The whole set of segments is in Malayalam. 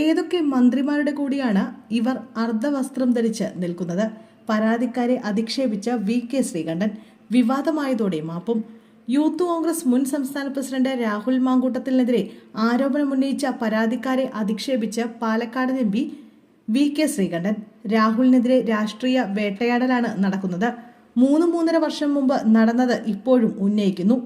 ഏതൊക്കെ മന്ത്രിമാരുടെ കൂടിയാണ് ഇവർ അർദ്ധവസ്ത്രം ധരിച്ച് നിൽക്കുന്നത്? പരാതിക്കാരെ അധിക്ഷേപിച്ച വി കെ ശ്രീകണ്ഠൻ വിവാദമായതോടെ മാപ്പും. യൂത്ത് കോൺഗ്രസ് മുൻ സംസ്ഥാന പ്രസിഡന്റ് രാഹുൽ മാങ്കൂട്ടത്തിനെതിരെ ആരോപണമുന്നയിച്ച പരാതിക്കാരെ അധിക്ഷേപിച്ച് Palakkad M P V K Sreekandan രാഹുലിനെതിരെ രാഷ്ട്രീയ വേട്ടയാടലാണ് നടക്കുന്നത്. മൂന്ന് മൂന്നര വർഷം മുമ്പ് നടന്നത് ഇപ്പോഴും ഉന്നയിക്കുന്നു.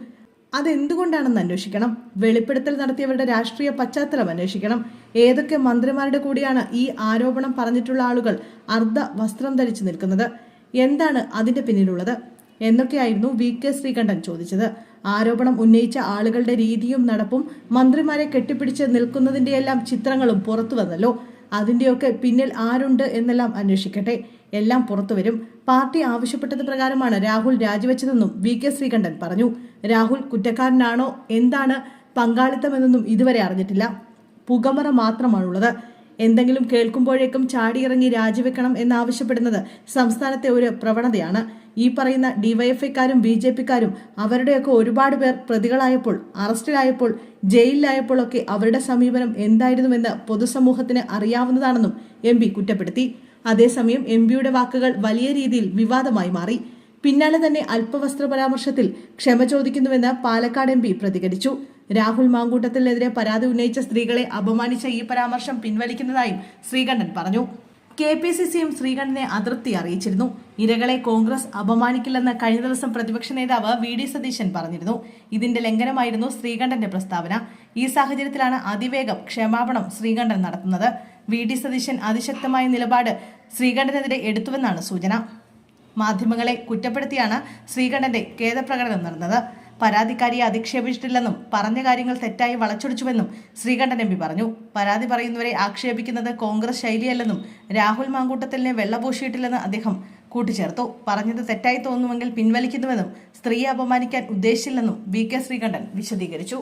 അതെന്തുകൊണ്ടാണെന്ന് അന്വേഷിക്കണം? വെളിപ്പെടുത്തൽ നടത്തിയവരുടെ രാഷ്ട്രീയ പശ്ചാത്തലം അന്വേഷിക്കണം. ഏതൊക്കെ മന്ത്രിമാരുടെ കൂടിയാണ് ഈ ആരോപണം പറഞ്ഞിട്ടുള്ള ആളുകൾ അർദ്ധ വസ്ത്രം ധരിച്ചു നിൽക്കുന്നത്? എന്താണ് അതിന്റെ പിന്നിലുള്ളത്? എന്നൊക്കെയായിരുന്നു വി കെ ശ്രീകണ്ഠൻ ചോദിച്ചത്. ആരോപണം ഉന്നയിച്ച ആളുകളുടെ രീതിയും നടപ്പും മന്ത്രിമാരെ കെട്ടിപ്പിടിച്ച് നിൽക്കുന്നതിന്റെയെല്ലാം ചിത്രങ്ങളും പുറത്തു വന്നല്ലോ. അതിന്റെയൊക്കെ പിന്നിൽ ആരുണ്ട് എന്നെല്ലാം അന്വേഷിക്കട്ടെ. എല്ലാം പുറത്തുവരും പാർട്ടി ആവശ്യപ്പെട്ടത് പ്രകാരമാണ് രാഹുൽ രാജിവെച്ചതെന്നും വി കെ ശ്രീകണ്ഠൻ പറഞ്ഞു. രാഹുൽ കുറ്റക്കാരനാണോ? എന്താണ് പങ്കാളിത്തമെന്നൊന്നും ഇതുവരെ അറിഞ്ഞിട്ടില്ല. പുകമറ മാത്രമാണുള്ളത്. എന്തെങ്കിലും കേൾക്കുമ്പോഴേക്കും ചാടിയിറങ്ങി രാജിവെക്കണം എന്നാവശ്യപ്പെടുന്നത് സംസ്ഥാനത്തെ ഒരു പ്രവണതയാണ്. ഈ പറയുന്ന ഡിവൈഎഫ്ഐക്കാരും ബി ജെ പിക്കാരും അവരുടെയൊക്കെ ഒരുപാട് പേർ പ്രതികളായപ്പോൾ അറസ്റ്റിലായപ്പോൾ ജയിലിലായപ്പോഴൊക്കെ അവരുടെ സമീപനം എന്തായിരുന്നുവെന്ന് പൊതുസമൂഹത്തിന് അറിയാവുന്നതാണെന്നും എം കുറ്റപ്പെടുത്തി. അതേസമയം എം പിയുടെ വാക്കുകൾ വലിയ രീതിയിൽ വിവാദമായി മാറി. പിന്നാലെ തന്നെ അല്പവസ്ത്ര പരാമർശത്തിൽ ക്ഷമ ചോദിക്കുന്നുവെന്ന് പാലക്കാട് എം പി പ്രതികരിച്ചു. രാഹുൽ മാങ്കൂട്ടത്തിനെതിരെ പരാതി ഉന്നയിച്ച സ്ത്രീകളെ അപമാനിച്ച ഈ പരാമർശം പിൻവലിക്കുന്നതായും ശ്രീകണ്ഠൻ പറഞ്ഞു. കെ പി സി സിയും ശ്രീകണ്ഠനെ അതൃപ്തി അറിയിച്ചിരുന്നു. ഇരകളെ കോൺഗ്രസ് അപമാനിക്കില്ലെന്ന് കഴിഞ്ഞ ദിവസം പ്രതിപക്ഷ നേതാവ് വി ഡി സതീശൻ പറഞ്ഞിരുന്നു. ഇതിന്റെ ലംഘനമായിരുന്നു ശ്രീകണ്ഠന്റെ പ്രസ്താവന. ഈ സാഹചര്യത്തിലാണ് അതിവേഗം ക്ഷമാപണം ശ്രീകണ്ഠൻ നടത്തുന്നത്. വി ഡി സതീശൻ അതിശക്തമായ നിലപാട് ശ്രീകണ്ഠനെതിരെ എടുത്തുവെന്നാണ് സൂചന. മാധ്യമങ്ങളെ കുറ്റപ്പെടുത്തിയാണ് ശ്രീകണ്ഠന്റെ ഖേദപ്രകടനം നടന്നത്. പരാതിക്കാരിയെ അധിക്ഷേപിച്ചിട്ടില്ലെന്നും പറഞ്ഞ കാര്യങ്ങൾ തെറ്റായി വളച്ചൊടിച്ചുവെന്നും ശ്രീകണ്ഠൻ എം പി പറഞ്ഞു. പരാതി പറയുന്നവരെ ആക്ഷേപിക്കുന്നത് കോൺഗ്രസ് ശൈലിയല്ലെന്നും രാഹുൽ മാങ്കൂട്ടത്തിലിനെ വെള്ളപൂശിയിട്ടില്ലെന്ന് അദ്ദേഹം കൂട്ടിച്ചേർത്തു. പറഞ്ഞത് തെറ്റായി തോന്നുമെങ്കിൽ പിൻവലിക്കുന്നുവെന്നും സ്ത്രീയെ അപമാനിക്കാൻ ഉദ്ദേശിച്ചില്ലെന്നും വി കെ ശ്രീകണ്ഠൻ വിശദീകരിച്ചു.